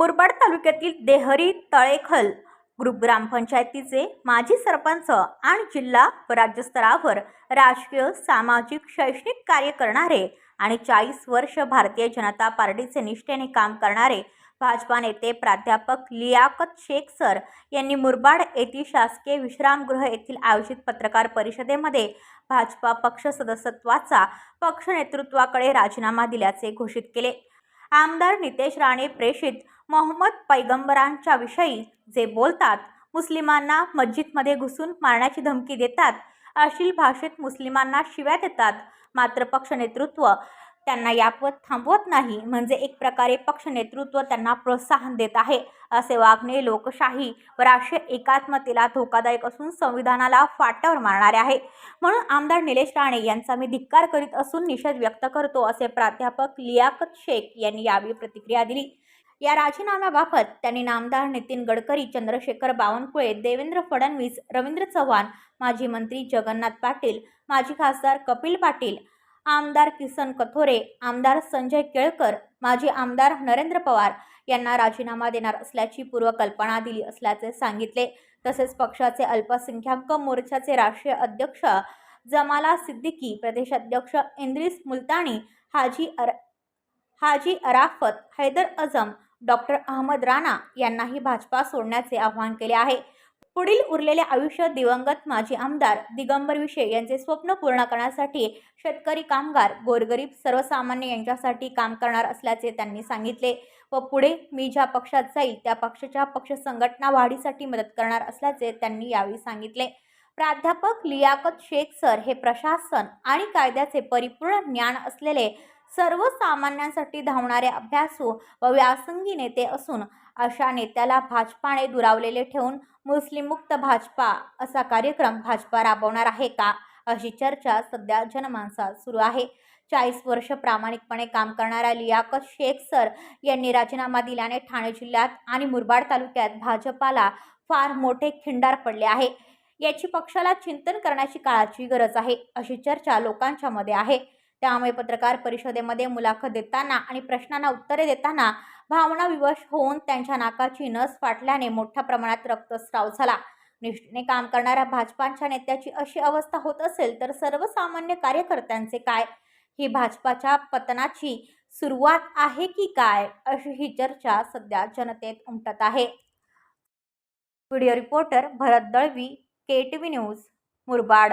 मुरबाड तालुक्यातील देहरी तळेखल ग्रुप ग्रामपंचायतीचे माजी सरपंच आणि जिल्हा व राज्यस्तरावर राजकीय सामाजिक शैक्षणिक कार्य करणारे आणि चाळीस वर्ष भारतीय जनता पार्टीचे निष्ठेने काम करणारे भाजपा नेते प्राध्यापक लियाकत शेख सर यांनी मुरबाड येथील शासकीय विश्रामगृह येथील आयोजित पत्रकार परिषदेमध्ये भाजपा पक्ष सदस्यत्वाचा पक्ष नेतृत्वाकडे राजीनामा दिल्याचे घोषित केले. आमदार नितेश राणे प्रेषित मोहम्मद पैगंबरांच्या विषयी जे बोलतात मुस्लिमांना मस्जिदमध्ये घुसून मारण्याची धमकी देतात अश्लील भाषेत मुस्लिमांना शिव्या देतात. मात्र पक्ष नेतृत्व त्यांना यापत थांबवत नाही म्हणजे एक प्रकारे पक्ष नेतृत्व त्यांना प्रोत्साहन देत आहे असे वागणे लोकशाही व राष्ट्रीय एकात्मतेला धोकादायक असून संविधानाला फाट्यावर मारणारे आहे. म्हणून आमदार निलेश राणे यांचा मी धिक्कार करीत असून निषेध व्यक्त करतो असे प्राध्यापक लियाकत शेख यांनी यावेळी प्रतिक्रिया दिली. या राजीनाम्याबाबत त्यांनी नामदार नितीन गडकरी चंद्रशेखर बावनकुळे देवेंद्र फडणवीस रवींद्र चव्हाण माजी मंत्री जगन्नाथ पाटील माजी खासदार कपिल पाटील आमदार किसन कथोरे आमदार संजय केळकर माजी आमदार नरेंद्र पवार यांना राजीनामा देणार असल्याची पूर्वकल्पना दिली असल्याचे सांगितले. तसेच पक्षाचे अल्पसंख्याक मोर्चाचे राष्ट्रीय अध्यक्ष जमाला सिद्दीकी प्रदेशाध्यक्ष इंद्रिस मुलतानी हाजी अर हाजी अराफत हैदर अजम डॉक्टर अहमद राणा यांनाही भाजपा सोडण्याचे आवाहन केले आहे. पुढील उरलेले आयुष्य दिवंगत माजी आमदार दिगंबर विषय यांचे स्वप्न पूर्ण करण्यासाठी शेतकरी कामगार गोरगरीब सर्वसामान्य यांच्यासाठी काम करणार असल्याचे त्यांनी सांगितले व पुढे मी ज्या पक्षात जाईल त्या पक्षाच्या पक्ष संघटना वाढीसाठी मदत करणार असल्याचे त्यांनी यावेळी सांगितले. प्राध्यापक लियाकत शेख सर हे प्रशासन आणि कायद्याचे परिपूर्ण ज्ञान असलेले सर्वसामान्यांसाठी धावणारे अभ्यासू व व्यासंगी नेते असून अशा नेत्याला भाजपाने दुरावलेले ठेवून मुस्लिम मुक्त भाजपा असा कार्यक्रम भाजपा राबवणार आहे का? अशी चर्चा सध्या जनमानसात सुरू आहे. चाळीस वर्ष प्रामाणिकपणे काम करणाऱ्या लियाकत शेख सर यांनी राजीनामा दिल्याने ठाणे जिल्ह्यात आणि मुरबाड तालुक्यात भाजपाला फार मोठे खिंडार पडले आहे. याची पक्षाला चिंतन करण्याची काळाची गरज आहे अशी चर्चा लोकांच्या मध्ये आहे. त्यामुळे पत्रकार परिषदेमध्ये मुलाखत देताना आणि प्रश्नांना उत्तरे देताना भावना विवश होऊन त्यांच्या नाकाची नस फाटल्याने मोठ्या प्रमाणात रक्तस्राव झाला. निष्ठेने काम करणाऱ्या भाजपाच्या नेत्याची अशी अवस्था होत असेल तर सर्वसामान्य कार्यकर्त्यांचे काय? ही भाजपाच्या पतनाची सुरुवात आहे की काय? अशी ही चर्चा सध्या जनतेत उमटत आहे. Video reporter Bharat Dalvi K T V news Murbad.